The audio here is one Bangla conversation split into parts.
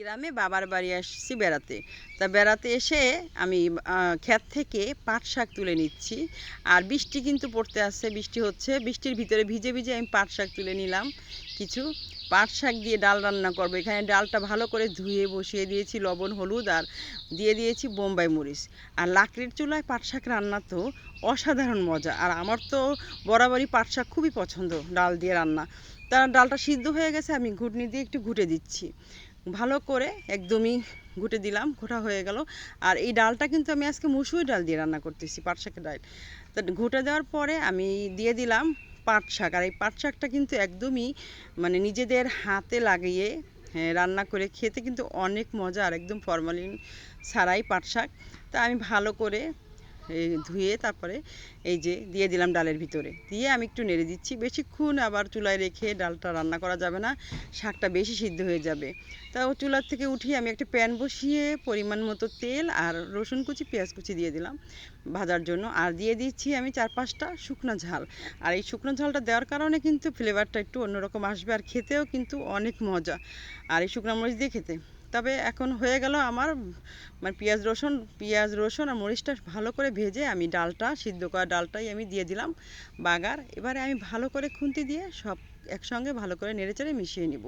গ্রামে বাবার বাড়ি আসছি বেড়াতে। তা বেড়াতে এসে আমি ক্ষেত থেকে পাট শাক তুলে নিচ্ছি। আর বৃষ্টি কিন্তু পড়তে আসছে, বৃষ্টি হচ্ছে। বৃষ্টির ভিতরে ভিজে ভিজে আমি পাট শাক তুলে নিলাম কিছু। পাট শাক দিয়ে ডাল রান্না করব। এখানে ডালটা ভালো করে ধুয়ে বসিয়ে দিয়েছি, লবণ, হলুদ আর দিয়ে দিয়েছি বোম্বাই মরিচ। আর লাকড়ির চুলায় পাট শাক রান্না তো অসাধারণ মজা। আর আমার তো বরাবরই পাট শাক খুবই পছন্দ, ডাল দিয়ে রান্না। তার ডালটা সিদ্ধ হয়ে গেছে, আমি ঘুটনি দিয়ে একটু ঘুটে দিচ্ছি। ভালো করে একদমই ঘুটে দিলাম ঘোটা হয়ে গেল। আর এই ডালটা কিন্তু আমি আজকে মুসুরি ডাল দিয়ে রান্না করতেছি পাট শাকের ডাল। তা ঘুটে দেওয়ার পরে আমি দিয়ে দিলাম পাট শাক। আর এই পাট শাকটা কিন্তু একদমই মানে নিজেদের হাতে লাগিয়ে হ্যাঁ, রান্না করে খেতে কিন্তু অনেক মজা আর একদম ফরমালিন ছাড়াই পাট শাক। তা আমি ভালো করে এই ধুয়ে তারপরে এই যে দিয়ে দিলাম ডালের ভিতরে। দিয়ে আমি একটু নেড়ে দিচ্ছি। বেশিক্ষণ আবার চুলায় রেখে ডালটা রান্না করা যাবে না। শাকটা বেশি সিদ্ধ হয়ে যাবে। তা ও চুলার থেকে উঠিয়ে আমি একটা প্যান বসিয়ে পরিমাণ মতো তেল আর রসুন কুচি, পেঁয়াজ কুচি দিয়ে দিলাম ভাজার জন্য। আর দিয়ে দিচ্ছি আমি চার পাঁচটা শুকনো ঝাল। আর এই শুকনো ঝালটা দেওয়ার কারণে কিন্তু ফ্লেভারটা একটু অন্যরকম আসবে আর খেতেও কিন্তু অনেক মজা। আর এই শুকনো মরিচ দিয়ে খেতে তবে এখন হয়ে গেল আমার মানে পেঁয়াজ রসুন পেঁয়াজ রসুন আর মরিচটা ভালো করে ভেজে আমি ডালটা, সিদ্ধ করা ডালটাই আমি দিয়ে দিলাম বাগার। এবারে আমি ভালো করে খুন্তি দিয়ে সব একসঙ্গে ভালো করে নেড়েচেড়ে মিশিয়ে নিব।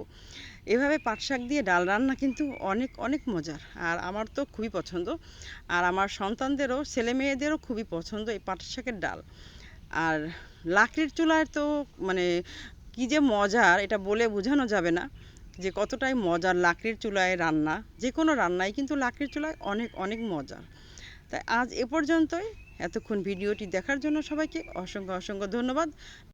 এভাবে পাট শাক দিয়ে ডাল রান্না কিন্তু অনেক অনেক মজার। আর আমার তো খুবই পছন্দ। আর আমার সন্তানদেরও, ছেলে মেয়েদেরও খুবই পছন্দ এই পাট শাকের ডাল। আর লাকড়ির চুলায় তো মানে কী যে মজার, এটা বলে বোঝানো যাবে না। যে কতটাই মজার লাকড়ির চুলায় রান্না, যে কোনো রান্নাই কিন্তু লাকড়ির চুলায় অনেক অনেক মজার। তাই আজ এ পর্যন্তই। এতক্ষণ ভিডিওটি দেখার জন্য সবাইকে অসংখ্য অসংখ্য ধন্যবাদ।